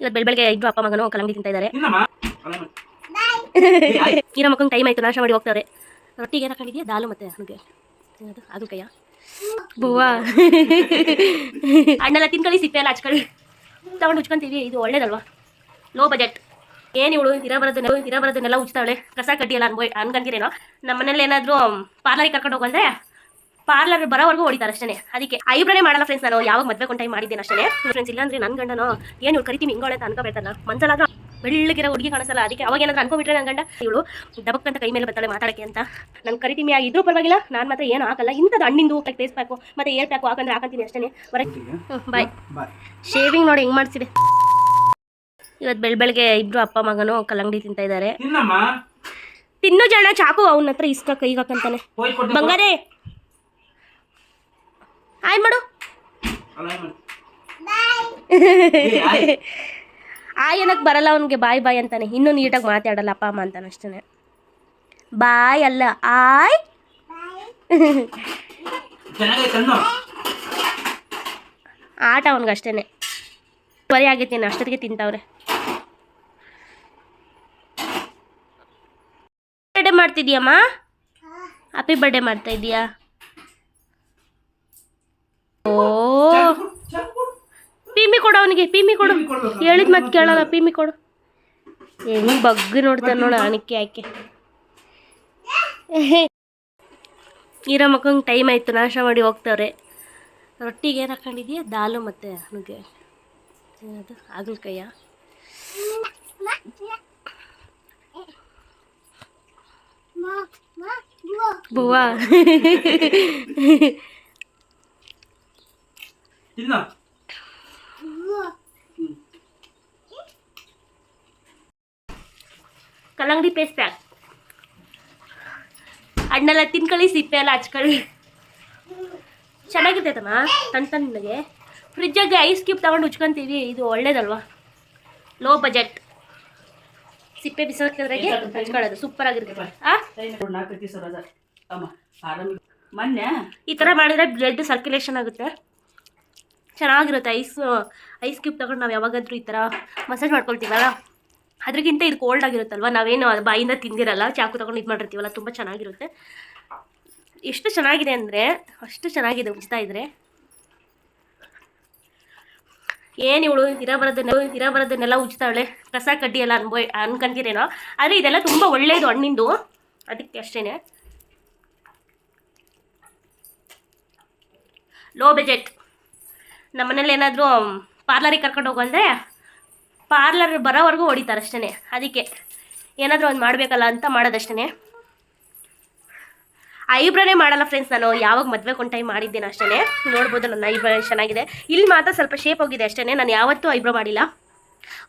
ಇವತ್ತು ಬೆಳ ಬೆಳಗ್ಗೆ ಇಬ್ರು ಅಪ್ಪ ಮಗನು ಕಲಂಗಡಿ ತಿಂತಾ ಇದ್ದಾರೆ. ಇರೋ ಮಕ್ಕಳು ಟೈಮ್ ಆಯ್ತು ನಾಶ ಮಾಡಿ ಹೋಗ್ತಾರೆ ರೊಟ್ಟಿಗೆ ಏನ ಹಾಕೊಂಡಿದ್ಯಾ ದಾಲು ಮತ್ತೆ ನನಗೆ ಅದು ಕೈಯ ಬುವಾ. ಅಣ್ಣೆಲ್ಲ ತಿನ್ಕೊಳ್ಳಿ ಸಿಪ್ಪೆ ಎಲ್ಲ ಹಚ್ಕೊಳ್ಳಿ. ತಗೊಂಡು ಉಚ್ಕೊಂತೀವಿ ಇದು ಒಳ್ಳೇದಲ್ವಾ? ಲೋ ಬಜೆಟ್ ಏನು ಇವಳು? ಇರೋ ಬರೋದನ್ನ ಇರೋ ಬರೋದನ್ನೆಲ್ಲ ಉಚ್ತಾವಳೆ ಕಸ ಕಟ್ಟಿಯಲ್ಲ ಅನ್ಬೋ ಅನ್ಕೊಂತೀರೇನೋ ನಮ್ಮ ಮನೇಲಿ ಏನಾದರೂ ಪಾರ್ಲರಿಗೆ ಕರ್ಕೊಂಡು ಹೋಗಂದ್ರೆ ಪಾರ್ಲರ್ ಬರೋವರೆಗೂ ಹೊಡಿತಾರೆ ಅಷ್ಟೇ ಅದಕ್ಕೆ ಐಬ್ರೇ ಮಾಡಲ್ಲ ಫ್ರೆಂಡ್ಸ್ ನಾನು ಯಾವಾಗ ಮದ್ವೆ ಕೊಂಟೈ ಮಾಡಿದ್ದೇನೆ ಅಷ್ಟೇ ಫ್ರೆಂಡ್ಸ್ ಇಲ್ಲಾಂದ್ರೆ ನನ್ನ ಗಂಡನೋ? ಏನು ಇವ್ರು ಕರಿತೀನಿ ಹಿಂಗೋಳೆ ಅಂತ ಅನ್ಕೋಬೇಕಲ್ಲ ಮನ್ಸಲ್ಲಾದ್ರೂ ಬೆಳ್ಳಗಿರೋ ಹುಡುಗಿ ಕಾಣಿಸಲ್ಲ. ಅದಕ್ಕೆ ಅವಾಗ ಏನಾದ್ರು ಅನ್ಕೋಬಿಟ್ರೆ ನನ್ನ ಗಂಡ ಇವಳು ಡಬಕ್ಕಂತ ಕೈ ಮೇಲೆ ಬರ್ತಾಳೆ ಮಾತಾಡಕ್ಕೆ ಅಂತ. ನಾನು ಕರಿತೀನಿ ಇದ್ರೂ ಪರವಾಗಿಲ್ಲ. ನಾನು ಮಾತ್ರ ಏನು ಹಾಕಲ್ಲ. ಇಂಥದ್ದು ಹಣ್ಣಿಂದು ಫೇಸ್ ಪ್ಯಾಕು ಮತ್ತೆ ಏರ್ ಪ್ಯಾಕು ಹಾಕಂದ್ರೆ ಹಾಕಂತೀನಿ ಅಷ್ಟೇ ಹೊರಗೆ ಬಾಯ್ ಶೇವಿಂಗ್ ನೋಡಿ ಹೆಂಗ್ ಮಾಡಿಸಿದೆ. ಇವತ್ತು ಬೆಳ್ ಬೆಳಗ್ಗೆ ಇಬ್ರು ಅಪ್ಪ ಮಗನು ಕಲ್ಲಂಗಡಿ ತಿಂತಾ ಇದ್ದಾರೆ. ತಿನ್ನೋ ಜನ ಚಾಕು ಅವನ ಹತ್ರ ಇಷ್ಟ ಕೈಗೆ ಹಾಕಂತಾನೆ. ಹೋಯ್ ಆಯ್ ಮಾಡು. ಆಯ್. ಆಯ್ ಅನ್ನಕ್ ಬರಲ್ಲ ಅವನಿಗೆ ಬಾಯ್ ಬಾಯ್ ಅಂತಾನೆ. ಇನ್ನೂ ನೀಟಾಗಿ ಮಾತಾಡಲ್ಲ ಅಪ್ಪ ಅಮ್ಮ ಅಂತಾನೆ ಅಷ್ಟೇ ಬಾಯ್ ಅಲ್ಲ ಆಯ್ ಆಟ ಅವನಿಗೆ ಅಷ್ಟೇ ಬರೀ ಆಗೈತಿ ಅಷ್ಟೊತ್ತಿಗೆ ತಿಂತಾವ್ರೆ. ಬರ್ಡೇ ಮಾಡ್ತಿದ್ಯಮ್ಮ ಹ್ಯಾಪಿ ಬರ್ಡೇ ಮಾಡ್ತಾ ಇದೀಯಾ? ಪೀಮಿ ಕೊಡು ಅವನಿಗೆ, ಪೀಮಿ ಕೊಡು? ಹೇಳಿದ ಮತ್ತೆ ಕೇಳಲ್ಲ, ಪೀಮಿ ಕೊಡು. ಹೆಂಗ್ ಬಗ್ಗಿ ನೋಡ್ತಾನೆ ನೋಡು ಅಣಿಕೆ ಆಕೆ. ಇರೋ ಮಕ್ಕಂಗೆ ಟೈಮ್ ಆಯಿತು, ನಾಶ ಮಾಡಿ ಹೋಗ್ತಾವ್ರೆ. ರೊಟ್ಟಿಗೆ ಏನು ಹಾಕೊಂಡಿದ್ಯಾ? ದಾಲು ಮತ್ತು ನುಗ್ಗೆ. ಏನದು? ಹಾಗಲಕಾಯ. ಬುವಾ. ತಿನ್ನು ಕಲ್ಲಂಗಡಿ ಪೇಸ್ಟ್ ಪ್ಯಾಕ್ ಹಣ್ಣೆಲ್ಲ ತಿನ್ಕೊಳ್ಳಿ ಸಿಪ್ಪೆ ಎಲ್ಲ ಹಚ್ಕೊಳ್ಳಿ ಚೆನ್ನಾಗಿರ್ತೈತಮ್ಮ ತಣ್ಣ ತಣ್ಣಗೆ ಫ್ರಿಜ್ಜಾಗೆ ಐಸ್ ಕ್ಯೂಬ್ ತಗೊಂಡು ಉಚ್ಕೊಂತೀವಿ ಇದು ಒಳ್ಳೇದಲ್ವಾ? ಲೋ ಬಜೆಟ್ ಸಿಪ್ಪೆ ಬಿಸಾಕಿದ್ರಾಗೆ ಹಚ್ಕೊಳ್ಳೋದು ಸೂಪರ್ ಆಗಿರ್ತೈತೆ. ಈ ಥರ ಮಾಡಿದ್ರೆ ಬ್ಲಡ್ ಸರ್ಕ್ಯುಲೇಷನ್ ಆಗುತ್ತೆ. ಚೆನ್ನಾಗಿರುತ್ತೆ. ಐಸ್ ಐಸ್ ಕ್ಯೂಬ್ ತಗೊಂಡು ನಾವು ಯಾವಾಗಾದರೂ ಈ ಥರ ಮಸಾಜ್ ಮಾಡ್ಕೊಳ್ತೀವಲ್ಲ? ಅದಕ್ಕಿಂತ ಇದು ಕೋಲ್ಡ್ ಆಗಿರುತ್ತಲ್ವ? ನಾವೇನು ಬಾಯಿಂದ ತಿಂದಿರಲ್ಲ, ಚಾಕು ತಗೊಂಡು ಇದು ಮಾಡಿರ್ತೀವಲ್ಲ, ತುಂಬ ಚೆನ್ನಾಗಿರುತ್ತೆ. ಎಷ್ಟು ಚೆನ್ನಾಗಿದೆ ಅಂದರೆ, ಅಷ್ಟು ಚೆನ್ನಾಗಿದೆ ಉಜ್ತಾ ಇದ್ರೆ. ಏನು ಇವಳು ಇರ ಬರೋದನ್ನೆಲ್ಲ ಇರ ಬರೋದನ್ನೆಲ್ಲ ಉಜ್ತಾವಳೆ ಕಸ ಕಡ್ಡಿ ಎಲ್ಲ ಅನ್ಬೋ, ಅನ್ಕೊಂತೀರೇನೋ? ಆದರೆ ಇದೆಲ್ಲ ತುಂಬ ಒಳ್ಳೆಯದು ಹಣ್ಣಿಂದು. ಅದಕ್ಕೆ ಅಷ್ಟೇ ಲೋ ಬಜೆಟ್ ನಮ್ಮ ಮನೇಲಿ ಏನಾದರೂ ಪಾರ್ಲರಿಗೆ ಕರ್ಕೊಂಡು ಹೋಗು ಅಂದರೆ ಪಾರ್ಲರ್ ಬರೋವರೆಗೂ ಹೊಡಿತಾರೆ ಅಷ್ಟೇ ಅದಕ್ಕೆ ಏನಾದರೂ ಒಂದು ಮಾಡಬೇಕಲ್ಲ ಅಂತ ಮಾಡೋದಷ್ಟೇ ಐಬ್ರೋನೇ ಮಾಡಲ್ಲ ಫ್ರೆಂಡ್ಸ್ ನಾನು. ಯಾವಾಗ ಮದುವೆ ಕೊಂಟೈ ಮಾಡಿದ್ದೇನೆ ಅಷ್ಟೇ ನೋಡ್ಬೋದು ನನ್ನ ಐಬ್ರೋ ಚೆನ್ನಾಗಿದೆ. ಇಲ್ಲಿ ಮಾತ್ರ ಸ್ವಲ್ಪ ಶೇಪ್ ಹೋಗಿದೆ ಅಷ್ಟೇ ನಾನು ಯಾವತ್ತೂ ಐಬ್ರೋ ಮಾಡಿಲ್ಲ.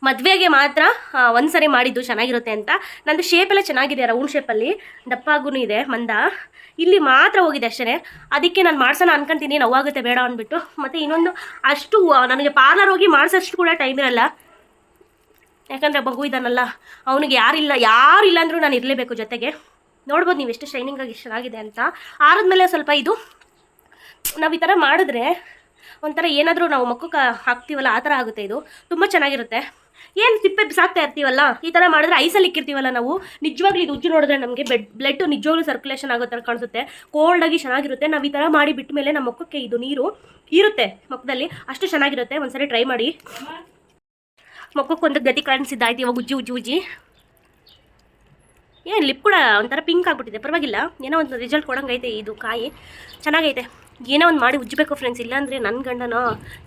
ಮದುವೆಗೆ ಮಾತ್ರ ಒಂದ್ಸರಿ ಒಂದ್ ಸರಿ ಮಾಡಿದ್ದು ಚೆನ್ನಾಗಿರುತ್ತೆ ಅಂತ. ನಂದು ಶೇಪ್ ಎಲ್ಲ ಚೆನ್ನಾಗಿದೆ ರೌಂಡ್ ಶೇಪಲ್ಲಿ ದಪ್ಪಾಗೂ ಇದೆ, ಮಂದ. ಇಲ್ಲಿ ಮಾತ್ರ ಹೋಗಿದೆ ಅಷ್ಟೇ ಅದಕ್ಕೆ ನಾನು ಮಾಡ್ಸೋಣ ಅನ್ಕೊಂತೀನಿ, ನೋವಾಗುತ್ತೆ ಬೇಡ ಅಂದ್ಬಿಟ್ಟು. ಮತ್ತು ಇನ್ನೊಂದು, ಅಷ್ಟು ನನಗೆ ಪಾರ್ಲರ್ ಹೋಗಿ ಮಾಡಿಸೋಷ್ಟು ಕೂಡ ಟೈಮ್ ಇರಲ್ಲ. ಯಾಕಂದರೆ ಮಗು ಇದ್ದಾನಲ್ಲ, ಅವನಿಗೆ ಯಾರಿಲ್ಲ ಯಾರಿಲ್ಲ ಅಂದರೂ ನಾನು ಇರಲೇಬೇಕು ಜೊತೆಗೆ. ನೋಡ್ಬೋದು ನೀವು ಎಷ್ಟು ಶೈನಿಂಗ್ ಆಗಿ ಚೆನ್ನಾಗಿದೆ ಅಂತ. ಆರದ್ಮೇಲೆ ಸ್ವಲ್ಪ ಇದು, ನಾವು ಈ ಥರ ಮಾಡಿದ್ರೆ ಒಂಥರ ಏನಾದರೂ ನಾವು ಮಕ್ಕ ಹಾಕ್ತೀವಲ್ಲ, ಆ ಥರ ಆಗುತ್ತೆ ಇದು. ತುಂಬ ಚೆನ್ನಾಗಿರುತ್ತೆ. ಏನು ತಿಪ್ಪೆ ಬಿಸಾಕ್ತಾ ಇರ್ತೀವಲ್ಲ, ಈ ಥರ ಮಾಡಿದ್ರೆ ಐಸಲ್ಲಿ ಇಕ್ಕಿರ್ತೀವಲ್ಲ ನಾವು. ನಿಜವಾಗ್ಲೂ ಇದು ಉಜ್ಜು ನೋಡಿದ್ರೆ ನಮಗೆ ಬೆಡ್ ಬ್ಲಡ್ ನಿಜವಾಗ್ಲೂ ಸರ್ಕ್ಯುಲೇಷನ್ ಆಗೋ ಥರ ಕಾಣಿಸುತ್ತೆ. ಕೋಲ್ಡ್ ಆಗಿ ಚೆನ್ನಾಗಿರುತ್ತೆ. ನಾವು ಈ ಥರ ಮಾಡಿ ಬಿಟ್ಟ ಮೇಲೆ ನಮ್ಮ ಮಕ್ಕಕ್ಕೆ ಇದು ನೀರು ಇರುತ್ತೆ ಮುಖದಲ್ಲಿ ಅಷ್ಟು ಚೆನ್ನಾಗಿರುತ್ತೆ. ಒಂದ್ಸರಿ ಟ್ರೈ ಮಾಡಿ. ಮಕ್ಕಕ್ಕೆ ಒಂದು ಗತಿ ಕಾಣಿಸಿದ್ದಾಯ್ತು ಇವಾಗ ಉಜ್ಜಿ ಉಜ್ಜಿ ಉಜ್ಜಿ. ಏನು ಲಿಪ್ ಕೂಡ ಒಂಥರ ಪಿಂಕ್ ಆಗಿಬಿಟ್ಟಿದೆ. ಪರವಾಗಿಲ್ಲ. ಏನೋ ಒಂದು ರಿಸಲ್ಟ್ ಕೊಡಂಗೈತೆ ಇದು ಕಾಯಿ. ಚೆನ್ನಾಗೈತೆ. ಏನೋ ಒಂದು ಮಾಡಿ ಉಜ್ಜಬೇಕು ಫ್ರೆಂಡ್ಸ್ ಇಲ್ಲಾಂದರೆ ನನ್ನ ಗಂಡನೋ,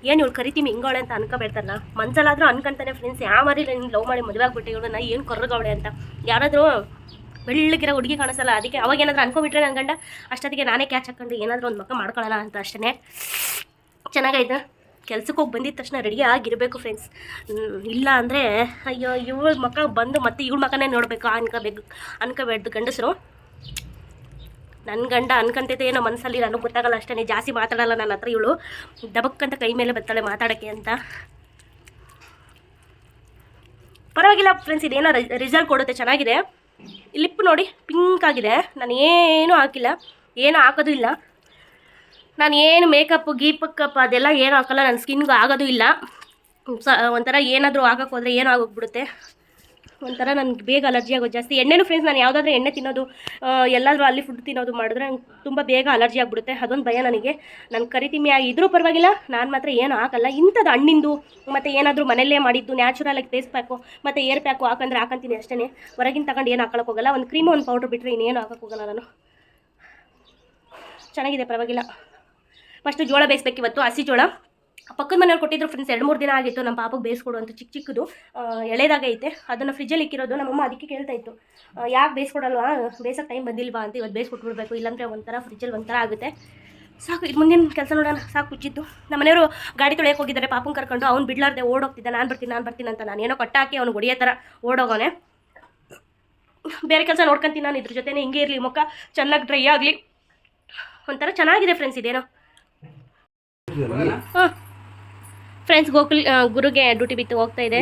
ಏನು ಇವಳು ಕರಿತೀವಿ ಹಿಂಗೋಳೆ ಅಂತ ಅನ್ಕೋಬೇಡ್ತಾರಲ್ಲ. ಮನ್ಸಲ್ಲಾದರೂ ಅನ್ಕೊಂತಾನೆ ಫ್ರೆಂಡ್ಸ್ ಯಾವ ಮರಿ ನೀನು ಲವ್ ಮಾಡಿ ಮದುವೆ ಆಗಿಬಿಟ್ಟೆ ಇವಳು ನಾ ಏನು ಕೊರಗೌಳೆ ಅಂತ. ಯಾರಾದರೂ ಬೆಳ್ಳಗಿರೋ ಹುಡುಗಿ ಕಾಣಿಸಲ್ಲ, ಅದಕ್ಕೆ ಅವಾಗ ಏನಾದರೂ ಅನ್ಕೊಂಬಿಟ್ರೆ ನನ್ನ ಗಂಡ, ಅಷ್ಟೊತ್ತಿಗೆ ನಾನೇ ಕ್ಯಾಚ್ ಹಾಕೊಂಡು ಏನಾದರೂ ಒಂದು ಮಕ್ಕ ಮಾಡ್ಕೊಳ್ಳೋಣ ಅಂತ ಅಷ್ಟೇ ಚೆನ್ನಾಗೈತೆ? ಕೆಲ್ಸಕ್ಕೆ ಹೋಗಿ ಬಂದಿದ ತಕ್ಷಣ ರೆಡಿ ಆಗಿರಬೇಕು ಫ್ರೆಂಡ್ಸ್ ಇಲ್ಲ ಅಂದರೆ, ಅಯ್ಯೋ, ಇವಳ ಮಕ್ಕ ಬಂದು ಮತ್ತೆ ಇವಳ ಮಕ್ಕನೇ ನೋಡಬೇಕು ಅನ್ಕೋಬೇಕು, ಅನ್ಕೋಬೇಡ್ದು ಗಂಡಸರು. ನನ್ನ ಗಂಡ ಅನ್ಕಂತೈತೆ ಏನೋ ಮನಸ್ಸಲ್ಲಿ ನನಗೆ ಗೊತ್ತಾಗಲ್ಲ ಅಷ್ಟೇ ಜಾಸ್ತಿ ಮಾತಾಡಲ್ಲ ನನ್ನ ಹತ್ರ ಇವಳು. ದಬಕ್ಕಂತ ಕೈ ಮೇಲೆ ಬರ್ತಾಳೆ ಮಾತಾಡೋಕ್ಕೆ ಅಂತ. ಪರವಾಗಿಲ್ಲ ಫ್ರೆಂಡ್ಸ್ ಇದೇನೋ ರಿಸಲ್ಟ್ ಕೊಡುತ್ತೆ, ಚೆನ್ನಾಗಿದೆ. ಲಿಪ್ ನೋಡಿ ಪಿಂಕ್ ಆಗಿದೆ. ನಾನು ಏನೂ ಹಾಕಿಲ್ಲ. ಏನೂ ಹಾಕೋದು ಇಲ್ಲ. ನಾನು ಏನು ಮೇಕಪ್ ಗೀಪಕ್ಕಪ್ ಅದೆಲ್ಲ ಏನು ಹಾಕಲ್ಲ ನನ್ನ ಸ್ಕಿನ್ಗೂ ಆಗೋದು ಇಲ್ಲ. ಸ, ಒಂಥರ ಏನಾದರೂ ಹಾಕೋಕ್ಕೋದ್ರೆ ಏನೋ ಆಗೋಗ್ಬಿಡುತ್ತೆ. ಒಂಥರ ನನಗೆ ಬೇಗ ಅಲರ್ಜಿ ಆಗೋದು. ಜಾಸ್ತಿ ಎಣ್ಣೆನೂ ಫ್ರೆಂಡ್ಸ್ ನಾನು ಯಾವುದಾದ್ರೂ ಎಣ್ಣೆ ತಿನ್ನೋದು ಎಲ್ಲಾದರೂ ಅಲ್ಲಿ ಫುಡ್ ತಿನ್ನೋದು ಮಾಡಿದ್ರೆ ನಂಗೆ ತುಂಬ ಬೇಗ ಅಲರ್ಜಿ ಆಗಿಬಿಡುತ್ತೆ. ಅದೊಂದು ಭಯ ನನಗೆ. ನಾನು ಕರಿತೀನಿ ಇದ್ರೂ ಪರವಾಗಿಲ್ಲ, ನಾನು ಮಾತ್ರ ಏನು ಹಾಕಲ್ಲ. ಇಂಥದ್ದು ಹಣ್ಣಿಂದು, ಮತ್ತು ಏನಾದರೂ ಮನೆಯಲ್ಲೇ ಮಾಡಿದ್ದು ನ್ಯಾಚುರಲಾಗಿ ಫೇಸ್ ಪ್ಯಾಕು ಮತ್ತು ಏರ್ ಪ್ಯಾಕು ಹಾಕಂದ್ರೆ ಹಾಕಂತೀನಿ ಅಷ್ಟೇ ಹೊರಗಿನ ತಗೊಂಡು ಏನು ಹಾಕೊಳಕ್ಕೆ ಹೋಗಲ್ಲ. ಒಂದು ಕ್ರೀಮು ಒಂದು ಪೌಡ್ರ್ ಬಿಟ್ಟರೆ ಇನ್ನೇನು ಹಾಕೋಕ್ಕೆ ಹೋಗಲ್ಲ ನಾನು. ಚೆನ್ನಾಗಿದೆ, ಪರವಾಗಿಲ್ಲ. ಫಸ್ಟು ಜೋಳ ಬೇಯಿಸ್ಬೇಕು ಇವತ್ತು ಹಸಿ ಜೋಳ. ಪಕ್ಕದ ಮನೆಯವ್ರು ಕೊಟ್ಟಿದ್ರು ಫ್ರೆಂಡ್ಸ್ ಎರಡು ಮೂರು ದಿನ ಆಗಿತ್ತು ನಮ್ಮ ಪಾಪಗೆ ಬೇಯಿಸ್ಕೊಡು ಅಂತ ಚಿಕ್ಕ ಚಿಕ್ಕದು ಎಳೆದಾಗೈತೆ ಎಳೆದಾಗ ಐತೆ. ಅದನ್ನು ಫ್ರಿಜ್ಜಲ್ಲಿ ಇಕ್ಕಿರೋದು ನಮ್ಮಮ್ಮ ಅದಕ್ಕೆ ಕೇಳ್ತಾ ಇತ್ತು. ಯಾಕೆ ಬೇಯಿಸ್ಕೊಡಲ್ವಾ? ಬೇಯಿಸೋಕೆ ಟೈಮ್ ಬಂದಿಲ್ವಾ ಅಂತ ಇವತ್ತು ಬೇಯಿಸ್ಕೊಟ್ಬಿಡ್ಬೇಕು. ಇಲ್ಲಾಂದರೆ ಒಂಥರ ಫ್ರಿಜ್ಜಲ್ಲಿ ಒಂಥರ ಆಗುತ್ತೆ. ಸಾಕು ಇದು ಮುಂದಿನ ಕೆಲಸ ನೋಡೋಣ. ಸಾಕು ಕುಚ್ಚಿತ್ತು ನಮ್ಮ ಮನೆಯವರು ಗಾಡಿ ತೊಳೆಯಕ್ಕೆ ಹೋಗಿದ್ದಾರೆ. ಪಾಪಂಗೆ ಕರ್ಕೊಂಡು ಅವ್ನು ಬಿಡ್ಲಾರ್ದೆ ಓಡೋಗ್ತಿದ್ದೆ ನಾನು ಬರ್ತೀನಿ ನಾನು ಬರ್ತೀನಿ ಅಂತ. ನಾನು ಏನೋ ಕಟ್ಟಾಕಿ ಅವ್ನು ಹೊಡಿಯೋ ಥರ ಓಡೋಗೋನೆ ಬೇರೆ ಕೆಲಸ ನೋಡ್ಕೊಂತೀನಿ ನಾನು. ಇದ್ರ ಜೊತೆನೇ ಹಿಂಗೆ ಇರಲಿ. ಮುಖ ಚೆನ್ನಾಗಿ ಡ್ರೈ ಆಗಲಿ. ಒಂಥರ ಚೆನ್ನಾಗಿದೆ ಫ್ರೆಂಡ್ಸ್ ಇದೇನೋ. ಹಾಂ. ಫ್ರೆಂಡ್ಸ್ ಗೋಕುಲ್ ಗುರುಗೆ ಡ್ಯೂಟಿ ಬಿತ್ತು ಹೋಗ್ತಾ ಇದೆ.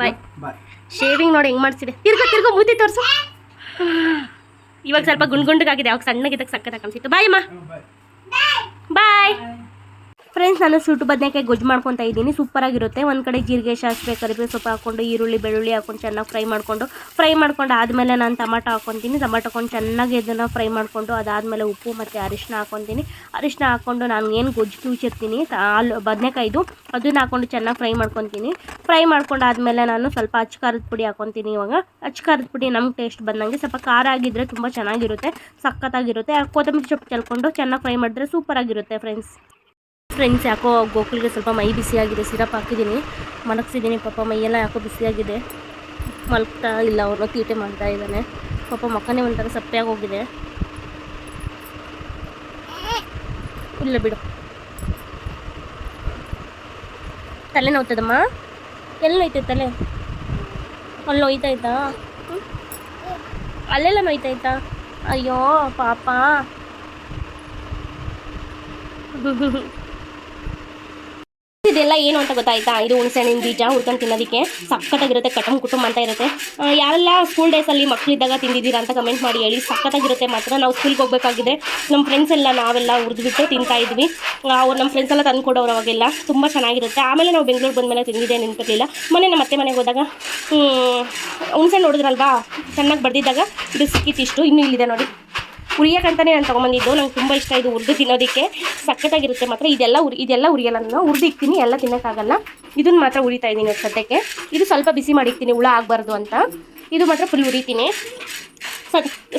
ಬಾಯ್ ಶೇವಿಂಗ್ ನೋಡಿ ಹೆಂಗೆ ಮಾಡಿಸಿದೆ. ತಿರ್ಗೋ ತಿರ್ಗೋ ಮೂತಿ ತೋರಿಸು. ಇವಾಗ ಸ್ವಲ್ಪ ಗುಂಡ್ ಗುಂಡಗಾಗಿದೆ ಅವಾಗ ಸಣ್ಣಗಿದ್ದಾಗ ಸಕ್ಕತ್ತಾಗಿ ಕಾಣಿಸಿತ್ತು. ಬಾಯ್ ಅಮ್ಮ. ಬಾಯ್ ಫ್ರೆಂಡ್ಸ್ ನಾನು ಸ್ವೀಟ್ ಬದನೆಕಾಯಿ ಗೊಜ್ಜು ಮಾಡ್ಕೊತಾ ಇದ್ದೀನಿ. ಸೂಪರಾಗಿರುತ್ತೆ ಒಂದು ಕಡೆ ಜೀರಿಗೆ ಸಾಸಿವೆ ಕರಿಬೇವು ಸೊಪ್ಪು ಹಾಕ್ಕೊಂಡು ಈರುಳ್ಳಿ, ಬೆಳ್ಳುಳ್ಳಿ ಹಾಕೊಂಡು ಚೆನ್ನಾಗಿ ಫ್ರೈ ಮಾಡಿಕೊಂಡು, ಫ್ರೈ ಮಾಡ್ಕೊಂಡು ಆದಮೇಲೆ ನಾನು ಟಮಾಟೊ ಹಾಕ್ಕೊತೀನಿ ಟಮಾಟೊ ಹಾಕೊಂಡು ಚೆನ್ನಾಗಿ ಇದನ್ನು ಫ್ರೈ ಮಾಡಿಕೊಂಡು, ಅದಾದಮೇಲೆ ಉಪ್ಪು ಮತ್ತು ಅರಿಶಿನ ಹಾಕ್ಕೊತೀನಿ ಅರಿಶಿನ ಹಾಕ್ಕೊಂಡು ನಾನು ಏನು ಗೊಜ್ಜು ಕೂಚಿರ್ತೀನಿ ಆಲು ಬದನೆಕಾಯ್ದು, ಅದನ್ನ ಹಾಕ್ಕೊಂಡು ಚೆನ್ನಾಗಿ ಫ್ರೈ ಮಾಡ್ಕೊತೀನಿ. ಫ್ರೈ ಮಾಡ್ಕೊಂಡು ಆದಮೇಲೆ ನಾನು ಸ್ವಲ್ಪ ಅಚ್ಚ ಖಾರದ ಪುಡಿ ಹಾಕ್ಕೊತೀನಿ ಇವಾಗ. ಅಚ್ಚ ಖಾರದ ಪುಡಿ ನಮ್ಗೆ ಟೇಸ್ಟ್ ಬಂದಂಗೆ ಸ್ವಲ್ಪ ಖಾರ ಆಗಿದ್ದರೆ ತುಂಬ ಚೆನ್ನಾಗಿರುತ್ತೆ ಸಖತ್ತಾಗಿರುತ್ತೆ ಕೊತ್ತಂಬರಿ ಸೊಪ್ಪು ಚೆಲ್ಕೊಂಡು ಚೆನ್ನಾಗಿ ಫ್ರೈ ಮಾಡಿದ್ರೆ ಸೂಪರಾಗಿರುತ್ತೆ ಫ್ರೆಂಡ್ಸ್ ಫ್ರೆಂಡ್ಸ್ ಯಾಕೋ ಗೋಕುಲ್ಗೆ ಸ್ವಲ್ಪ ಮೈ ಬಿಸಿಯಾಗಿದೆ, ಸಿರಪ್ ಹಾಕಿದ್ದೀನಿ. ಮಲಗಿಸಿದ್ದೀನಿ, ಪಾಪ ಮೈಯೆಲ್ಲ ಯಾಕೋ ಬಿಸಿಯಾಗಿದೆ. ಮಲಗ್ತಾ ಇಲ್ಲ ಅವನು ತೀಟೆ ಮಾಡ್ತಾ ಇದ್ದಾನೆ. ಪಾಪ ಮಕ್ಕನೇ ಒಂಥರ ಸಪ್ಪೆಯಾಗಿ ಹೋಗಿದೆ. ಇಲ್ಲ ಬಿಡು. ತಲೆ ನೋವ್ತದಮ್ಮ ಎಲ್ಲಿ ನೋಯ್ತೈತೆ ತಲೆ? ಅಲ್ಲಿ ನೋಯ್ತಾಯ್ತಾ ಅಲ್ಲೆಲ್ಲ ನೋಯ್ತಾಯ್ತಾ ಅಯ್ಯೋ, ಪಾಪ. ಇದೆಲ್ಲ ಏನು ಅಂತ ಗೊತ್ತಾಯ್ತಾ? ಇದು ಹುಣಸೆಹಣ್ಣಿನ ಬೀಜ, ಹುರ್ಕೊಂಡು ತಿನ್ನೋದಕ್ಕೆ ಸಕ್ಕತ್ತಾಗಿರುತ್ತೆ ಕಟಮ್ ಕುಟುಂಬ ಅಂತ ಇರುತ್ತೆ. ಯಾರೆಲ್ಲ ಸ್ಕೂಲ್ ಡೇಸಲ್ಲಿ ಮಕ್ಕಳಿದ್ದಾಗ ತಿಂದಿದ್ದೀರಾ ಅಂತ ಕಮೆಂಟ್ ಮಾಡಿ ಹೇಳಿ. ಸಕ್ಕತ್ತಾಗಿರುತ್ತೆ ಮಾತ್ರ. ನಾವು ಸ್ಕೂಲ್ಗೆ ಹೋಗ್ಬೇಕಾಗಿದೆ. ನಮ್ಮ ಫ್ರೆಂಡ್ಸ್ ಎಲ್ಲ ನಾವೆಲ್ಲ ಹುರಿದ್ಬಿಟ್ಟು ತಿಂತಾ ಇದ್ವಿ. ಅವ್ರು ನಮ್ಮ ಫ್ರೆಂಡ್ಸ್ ಎಲ್ಲ ತಂದು ಕೊಡೋರು ಅವಾಗೆಲ್ಲ. ತುಂಬ ಚೆನ್ನಾಗಿರುತ್ತೆ. ಆಮೇಲೆ ನಾವು ಬೆಂಗಳೂರು ಬಂದಮೇಲೆ ತಿಂದಿದ್ದೆ ನಿಂತಿರಲಿಲ್ಲ ಮೊನ್ನೆ ನಮ್ಮ ಅತ್ತೆ ಮನೆಗೆ ಹೋದಾಗ ಹುಣಸೆ ನೋಡಿದ್ರಲ್ವಾ? ಚೆನ್ನಾಗಿ ಬಡ್ದಿದ್ದಾಗ ಇಷ್ಟು. ಇನ್ನೂ ಇಲ್ಲಿದೆ ನೋಡಿ. ಉರಿಯೋಕ್ಕಂತಾನೆ ನಾನು ತೊಗೊಂಬಂದಿದ್ದು. ನಂಗೆ ತುಂಬ ಇಷ್ಟ ಇದು ಹುರಿದು ತಿನ್ನೋದಕ್ಕೆ. ಸಖತ್ತಾಗಿರುತ್ತೆ ಮಾತ್ರ. ಇದೆಲ್ಲ ಉರಿ ಇದೆಲ್ಲ ಉರಿಯಲ್ಲ ನಾನು ಹುರಿದು ಇಕ್ತೀನಿ, ಎಲ್ಲ ತಿನ್ನೋಕ್ಕಾಗಲ್ಲ. ಇದನ್ನು ಮಾತ್ರ ಉರಿತಾ ಇದ್ದೀನಿ ಸದ್ಯಕ್ಕೆ. ಇದು ಸ್ವಲ್ಪ ಬಿಸಿ ಮಾಡಿಕ್ತೀನಿ ಹುಳ ಆಗಬಾರ್ದು ಅಂತ. ಇದು ಮಾತ್ರ ಫುಲ್ ಉರಿತೀನಿ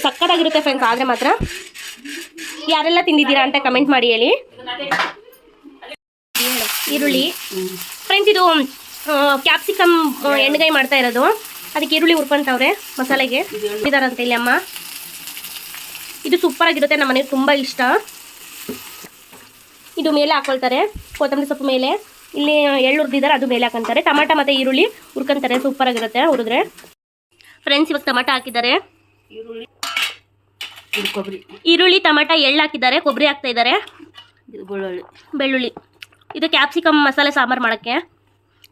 ಸಕ್ಕತ್ತಾಗಿರುತ್ತೆ ಫ್ರೆಂಡ್ಸ್ ಆದರೆ ಮಾತ್ರ. ಯಾರೆಲ್ಲ ತಿಂದಿದ್ದೀರಾ ಅಂತ ಕಮೆಂಟ್ ಮಾಡಿ ಹೇಳಿ. ಈರುಳ್ಳಿ. ಫ್ರೆಂಡ್ಸ್ ಇದು ಕ್ಯಾಪ್ಸಿಕಮ್ ಎಣ್ಣೆಗಾಯಿ ಮಾಡ್ತಾ ಇರೋದು. ಅದಕ್ಕೆ ಈರುಳ್ಳಿ ಹುರ್ಕೊಂತವ್ರೆ, ಮಸಾಲೆಗೆ. ಇದಾರಂತೆ ಇಲ್ಲಿ ಅಮ್ಮ. ಇದು ಸೂಪರ್ ಆಗಿರುತ್ತೆ ನಮ್ಮ ಮನೆಗೆ ತುಂಬ ಇಷ್ಟ. ಇದು ಮೇಲೆ ಹಾಕೊಳ್ತಾರೆ ಕೊತ್ತಂಬರಿ ಸೊಪ್ಪು ಮೇಲೆ. ಇಲ್ಲಿ ಎಳ್ಳು ಹುರಿದಿದ್ದಾರೆ ಅದು ಮೇಲೆ ಹಾಕೊಂತಾರೆ. ಟಮಾಟ ಮತ್ತು ಈರುಳ್ಳಿ ಹುರ್ಕೊಂತಾರೆ ಸೂಪರ್ ಆಗಿರುತ್ತೆ ಹುರಿದ್ರೆ ಫ್ರೆಂಡ್ಸ್ ಇವಾಗ ಟಮಾಟ ಹಾಕಿದ್ದಾರೆ. ಈರುಳ್ಳಿ ಕೊಬ್ಬರಿ. ಈರುಳ್ಳಿ ಟಮಾಟ ಎಳ್ಳು ಹಾಕಿದ್ದಾರೆ ಕೊಬ್ಬರಿ ಹಾಕ್ತಾ ಇದ್ದಾರೆ. ಇದು ಬೆಳ್ಳುಳ್ಳಿ. ಬೆಳ್ಳುಳ್ಳಿ. ಇದು ಕ್ಯಾಪ್ಸಿಕಮ್ ಮಸಾಲೆ ಸಾಂಬಾರು ಮಾಡೋಕ್ಕೆ.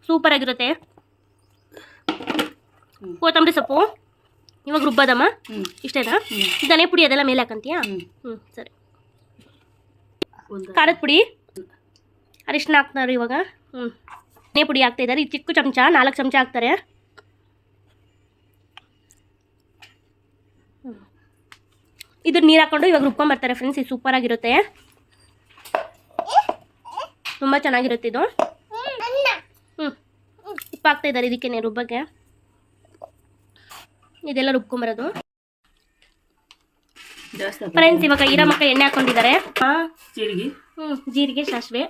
ಸೂಪರ್ ಆಗಿರುತ್ತೆ. ಕೊತ್ತಂಬರಿ ಸೊಪ್ಪು. ಇವಾಗ ರುಬ್ಬದಮ್ಮ ಇಷ್ಟ ಇಷ್ಟೇನಾ ಧನೆ ಪುಡಿ ಅದೆಲ್ಲ ಮೇಲೆ ಹಾಕಂತೀಯಾ? ಹ್ಞೂ ಸರಿ. ಖಾರದ ಪುಡಿ? ಅರಿಶಿನ ಹಾಕ್ತಾರೆ ಇವಾಗ? ಹ್ಞೂ ಧನೆ ಪುಡಿ ಹಾಕ್ತಾ ಇದ್ದಾರೆ ಈ ಚಿಕ್ಕ ಚಮಚ ನಾಲ್ಕು ಚಮಚ ಹಾಕ್ತಾರೆ. ಇದು ನೀರು ಹಾಕ್ಕೊಂಡು ಇವಾಗ ರುಬ್ಕೊಂಬರ್ತಾರೆ ಫ್ರೆಂಡ್ಸ್ ಇದು ಸೂಪರ್ ಆಗಿರುತ್ತೆ. ತುಂಬ ಚೆನ್ನಾಗಿರುತ್ತೆ ಇದು. ಹ್ಞೂ ಉಪ್ಪು ಹಾಕ್ತಾ ಇದ್ದಾರೆ ಇದಕ್ಕೆ ರುಬ್ಬಕ್ಕೆ. ಇದೆಲ್ಲ ರುಬ್ಕೊಂಬರೋದು. ಫ್ರೆಂಡ್ಸ್ ಇವಾಗ ಈರಮಕ್ಕ ಎಣ್ಣೆ ಹಾಕೊಂಡಿದ್ದಾರೆ ಜೀರಿಗೆ. ಹ್ಞೂ ಜೀರಿಗೆ ಸಾಸಿವೆ.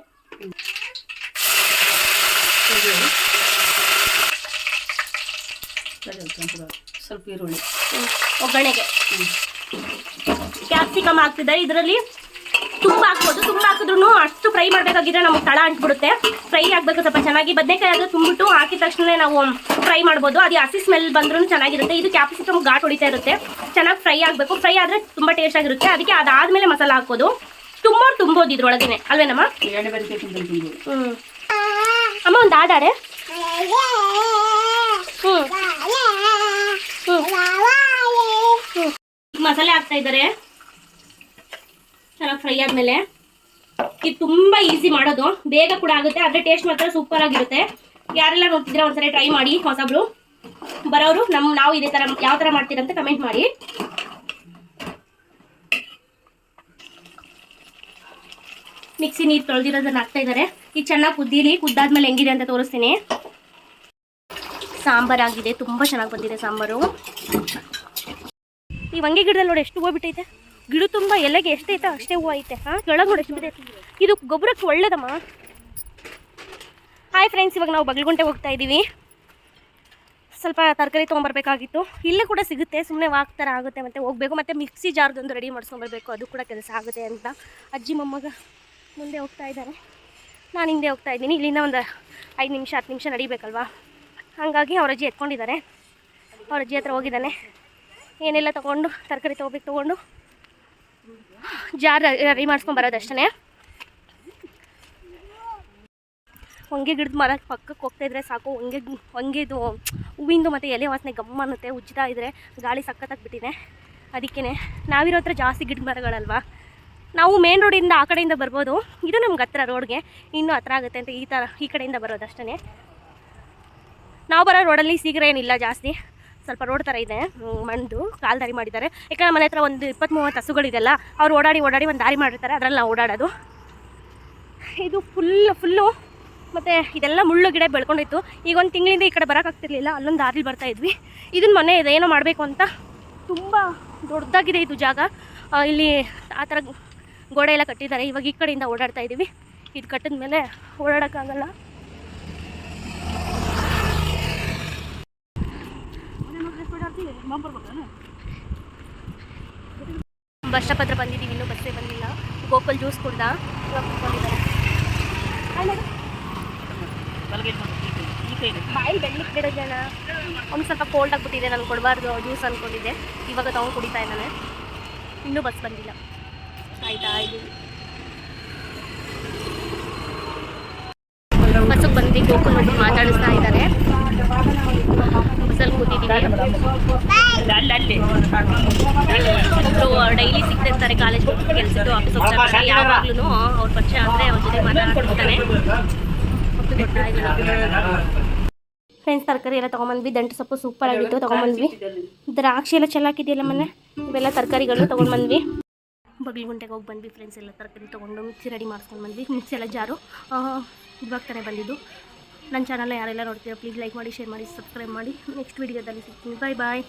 ಸರಿ, ಸ್ವಲ್ಪ ಈರುಳ್ಳಿ. ಒಗ್ಗರಣೆಗೆ. ಕ್ಯಾಪ್ಸಿಕಮ್ ಹಾಕ್ತಿದ್ದಾರೆ. ಇದರಲ್ಲಿ ತುಂಬ ಹಾಕ್ಬೋದು ತುಂಬ ಹಾಕಿದ್ರು ಅಷ್ಟು ಫ್ರೈ ಮಾಡಬೇಕಾಗಿದ್ರೆ ನಮಗೆ ತಳ ಅಂಟ್ಬಿಡುತ್ತೆ. ಫ್ರೈ ಆಗಬೇಕು ಸ್ವಲ್ಪ ಚೆನ್ನಾಗಿ ಬದನೆಕಾಯಿ ಅದು ತುಂಬಿಟ್ಟು ಹಾಕಿದ ತಕ್ಷಣ ನಾವು ಫ್ರೈ ಮಾಡ್ಬೋದು. ಅದು ಹಸಿ ಸ್ಮೆಲ್ ಬಂದ್ರೂ ಚೆನ್ನಾಗಿರುತ್ತೆ. ಇದು ಕ್ಯಾಪ್ಸಿಕಮ್ ಘಾಟ್ ಹೊಡಿತಾ ಇರುತ್ತೆ. ಚೆನ್ನಾಗಿ ಫ್ರೈ ಆಗಬೇಕು. ಫ್ರೈ ಆದರೆ ತುಂಬ ಟೇಸ್ಟ್ ಆಗಿರುತ್ತೆ. ಅದಕ್ಕೆ ಅದಾದಮೇಲೆ ಮಸಾಲ ಹಾಕೋದು ತುಂಬೋರು ತುಂಬೋದು ಇದ್ರೊಳಗೇನೆ. ಅಲ್ವೇನಮ್ಮ? ಹ್ಞೂ ಅಮ್ಮ ಒಂದು ಆದಾರೆ ಹ್ಞೂ ಹ್ಞೂ ಹ್ಞೂ ಮಸಾಲೆ ಹಾಕ್ತಾ ಇದ್ದಾರೆ. ಚೆನ್ನಾಗಿ ಫ್ರೈ ಆದಮೇಲೆ ಇದು ತುಂಬಾ ಈಸಿ ಮಾಡೋದು. ಬೇಗ ಕೂಡ ಆಗುತ್ತೆ, ಆದ್ರೆ ಟೇಸ್ಟ್ ಮಾತ್ರ ಸೂಪರ್ ಆಗಿರುತ್ತೆ. ಯಾರೆಲ್ಲ ನೋಡ್ತಿದ್ರೆ ಒಂದ್ಸರಿ ಟ್ರೈ ಮಾಡಿ, ಹೊಸಬ್ರು. ಬರೋರು, ನಮ್ ನಾವು ಇದೇ ತರ ಯಾವ ತರ ಮಾಡ್ತೀರಂತ ಕಮೆಂಟ್ ಮಾಡಿ. ಮಿಕ್ಸಿ ನೀರು ತೊಳೆದಿರೋದನ್ನ ಹಾಕ್ತಾ ಇದ್ದಾರೆ ಈಗ ಚೆನ್ನಾಗಿ ಕುದ್ದೀರಿ, ಕುದ್ದಾದ್ಮೇಲೆ ಹೆಂಗಿದೆ ಅಂತ ತೋರಿಸ್ತೀನಿ. ಸಾಂಬಾರಾಗಿದೆ ತುಂಬ ಚೆನ್ನಾಗಿ ಬಂದಿದೆ ಸಾಂಬಾರು. ಈ ವಂಗೆ ಗಿಡದಲ್ಲಿ ನೋಡಿ ಎಷ್ಟು ಹೋಗ್ಬಿಟ್ಟೈತೆ ಬಿಟ್ಟೈತೆ? ಗಿಡ ತುಂಬ ಎಲೆಗೆ ಎಷ್ಟೈತೆ ಅಷ್ಟೇ ಹೂವು ಐತೆ, ಹಾಂ? ಕೆಳಗೆ ಇದು ಗೊಬ್ಬರಕ್ಕೆ ಒಳ್ಳೇದಮ್ಮ. ಹಾಯ್ ಫ್ರೆಂಡ್ಸ್ ಇವಾಗ ನಾವು ಬಗಲ್ಗುಂಟೆ ಹೋಗ್ತಾ ಇದ್ದೀವಿ ಸ್ವಲ್ಪ ತರಕಾರಿ ತೊಗೊಂಬರ್ಬೇಕಾಗಿತ್ತು. ಇಲ್ಲೇ ಕೂಡ ಸಿಗುತ್ತೆ ಸುಮ್ಮನೆ ವಾಕ್ ಥರ ಆಗುತ್ತೆ, ಮತ್ತು ಹೋಗಬೇಕು. ಮತ್ತು ಮಿಕ್ಸಿ ಜಾರ್ದೊಂದು ರೆಡಿ ಮಾಡ್ಸ್ಕೊಂಬರ್ಬೇಕು, ಅದು ಕೂಡ ಕೆಲಸ ಆಗುತ್ತೆ ಅಂತ. ಅಜ್ಜಿ, ಮೊಮ್ಮಗ ಮುಂದೆ ಹೋಗ್ತಾ ಇದ್ದಾರೆ. ನಾನು ಹಿಂದೆ ಹೋಗ್ತಾ ಇದ್ದೀನಿ. ಇಲ್ಲಿಂದ ಒಂದು ಐದು ನಿಮಿಷ, ಹತ್ತು ನಿಮಿಷ ನಡಿಬೇಕಲ್ವಾ? ಹಾಗಾಗಿ ಅವ್ರ ಅಜ್ಜಿ ಎತ್ಕೊಂಡಿದ್ದಾರೆ. ಅವ್ರ ಅಜ್ಜಿ ಹತ್ರ ಹೋಗಿದ್ದಾನೆ. ಏನೆಲ್ಲ ತೊಗೊಂಡು, ತರಕಾರಿ ತೊಗೋಬೇಕು, ತೊಗೊಂಡು? ಜಾರ್ ರೆಡಿ ಮಾಡ್ಸ್ಕೊಂಡು ಬರೋದಷ್ಟೇ ಹೊಂಗೆ ಗಿಡದ ಮರ ಪಕ್ಕಕ್ಕೆ ಹೋಗ್ತಾ ಇದ್ರೆ ಸಾಕು. ಹೊಂಗೆ ಹೊಂಗೆದು ಹೂವಿಂದು ಮತ್ತು ಎಲೆ ವಾಸನೆ ಗಮ್ಮ ಅನ್ನುತ್ತೆ. ಉಜ್ಜಿತಾ ಇದ್ರೆ ಗಾಳಿ ಸಖತ್ತಾಗಿ ಬಿಟ್ಟಿದೆ. ಅದಕ್ಕೇ ನಾವಿರೋ ಹತ್ರ ಜಾಸ್ತಿ ಗಿಡ ಮರಗಳಲ್ವಾ? ನಾವು ಮೇನ್ ರೋಡಿಂದ ಆ ಕಡೆಯಿಂದ ಬರ್ಬೋದು. ಇದು ನಮ್ಗೆ ಹತ್ರ ರೋಡ್ಗೆ ಇನ್ನೂ ಹತ್ರ ಆಗುತ್ತೆ ಅಂತ ಈ ಥರ ಈ ಕಡೆಯಿಂದ ಬರೋದು ಅಷ್ಟೇ ನಾವು ಬರೋ ರೋಡಲ್ಲಿ ಏನಿಲ್ಲ ಜಾಸ್ತಿ. ಸ್ವಲ್ಪ ರೋಡ್ ಥರ ಇದೆ ಮಣ್ಣು ಕಾಲು ದಾರಿ ಮಾಡಿದ್ದಾರೆ. ಯಾಕಂದ್ರೆ ಮನೆ ಹತ್ರ ಒಂದು ಇಪ್ಪತ್ತು ಮೂವತ್ತು ಹಸುಗಳಿದೆಲ್ಲ ಅವ್ರು ಓಡಾಡಿ ಓಡಾಡಿ ಒಂದು ದಾರಿ ಮಾಡಿರ್ತಾರೆ, ಅದರಲ್ಲಿ ನಾವು ಓಡಾಡೋದು. ಇದು ಫುಲ್ ಫುಲ್ಲು ಮತ್ತು ಇದೆಲ್ಲ ಮುಳ್ಳು ಗಿಡ ಬೆಳ್ಕೊಂಡಿತ್ತು. ಈಗ ಒಂದು ತಿಂಗಳಿಂದ ಈ ಕಡೆ ಬರೋಕ್ಕಾಗ್ತಿರ್ಲಿಲ್ಲ ಅಲ್ಲೊಂದು ದಾರಿಲಿ ಬರ್ತಾ ಇದ್ವಿ. ಇದನ್ನ ಮನೆ ಇದೆ, ಏನೋ ಮಾಡಬೇಕು ಅಂತ. ತುಂಬ ದೊಡ್ಡದಾಗಿದೆ ಇದು ಜಾಗ. ಇಲ್ಲಿ ಆ ಥರ ಗೋಡೆ ಎಲ್ಲ ಕಟ್ಟಿದ್ದಾರೆ. ಇವಾಗ ಈ ಕಡೆಯಿಂದ ಓಡಾಡ್ತಾ ಇದ್ದೀವಿ ಇದು ಕಟ್ಟಿದ ಮೇಲೆ ಓಡಾಡೋಕ್ಕಾಗಲ್ಲ. ಬಸ್ ಸ್ಟಾಪ್ ಹತ್ರ ಬಂದಿದ್ದೀವಿ ಇನ್ನೂ ಬಸ್ಸೇ ಬಂದಿಲ್ಲ. ಗೋಕುಲ್ ಜ್ಯೂಸ್ ಕುಡ್ದ ಬಾಯಿ ಒಂದು ಸ್ವಲ್ಪ ಕೋಲ್ಡ್ ಆಗಿಬಿಟ್ಟಿದೆ ನಾನು ಕೊಡಬಾರ್ದು ಜ್ಯೂಸ್ ಅಂದ್ಕೊಂಡಿದ್ದೆ ಇವಾಗ ತಗೊಂಡು ಕುಡಿತಾ ಇದ್ದಾನೆ. ಇನ್ನೂ ಬಸ್ ಬಂದಿಲ್ಲ. ಆಯ್ತಾ ಬಸ್ಸಿಗೆ ಬಂದು ಗೋಕುಲ್ ಮಾತಾಡಿಸ್ತಾ ಇದ್ದಾರೆ. ಬಸ್ಸಲ್ಲಿ ಕೂತಿದ್ದೀವಿ ಒಬ್ಬರು ಡೈಲಿ ಸಿಗ್ತಿರ್ತಾರೆ ಕಾಲೇಜ್ ಕೆಲಸದ್ದು ಆಫೀಸ್ ಹೋಗ್ತಾರೆ ಯಾವಾಗ್ಲೂ ಅವ್ರ ಪರಿಚಯ ಆದರೆ ಅವ್ರ ಜೊತೆ ಮಾತಾಡ್ತಾನೆ. ಫ್ರೆಂಡ್ಸ್ ತರಕಾರಿ ಎಲ್ಲ ತೊಗೊಂಬಂದ್ವಿ. ದಂಟು ಸೊಪ್ಪು ಸೂಪರ್ ಆಗಿತ್ತು, ತೊಗೊಂಬಂದ್ವಿ. ದ್ರಾಕ್ಷಿ ಎಲ್ಲ ಚೆನ್ನಾಗಿದೆಯಲ್ಲ ಮೊನ್ನೆ ಇವೆಲ್ಲ ತರಕಾರಿಗಳು ತೊಗೊಂಡ್ಬಂದ್ವಿ ಬಗ್ಲಿಗುಂಟೆಗೆ ಹೋಗಿ ಬಂದ್ವಿ ಫ್ರೆಂಡ್ಸ್ ಎಲ್ಲ ತರಕಾರಿ ತೊಗೊಂಡು ಮಿಕ್ಸಿ ರೆಡಿ ಮಾಡ್ಕೊಂಡು ಬಂದ್ವಿ. ಮಿಕ್ಸಿ ಎಲ್ಲ ಜಾರು. ಇವಾಗ ತಾನೇ ಬಂದಿದ್ದು. ನನ್ನ ಚಾನಲ್ ಯಾರೆಲ್ಲ ನೋಡ್ತೀರಾ ಪ್ಲೀಸ್ ಲೈಕ್ ಮಾಡಿ ಶೇರ್ ಮಾಡಿ ಸಬ್ಸ್ಕ್ರೈಬ್ ಮಾಡಿ. ನೆಕ್ಸ್ಟ್ ವೀಡಿಯೋದಲ್ಲಿ ಸಿಗ್ತೀನಿ. ಬಾಯ್ ಬಾಯ್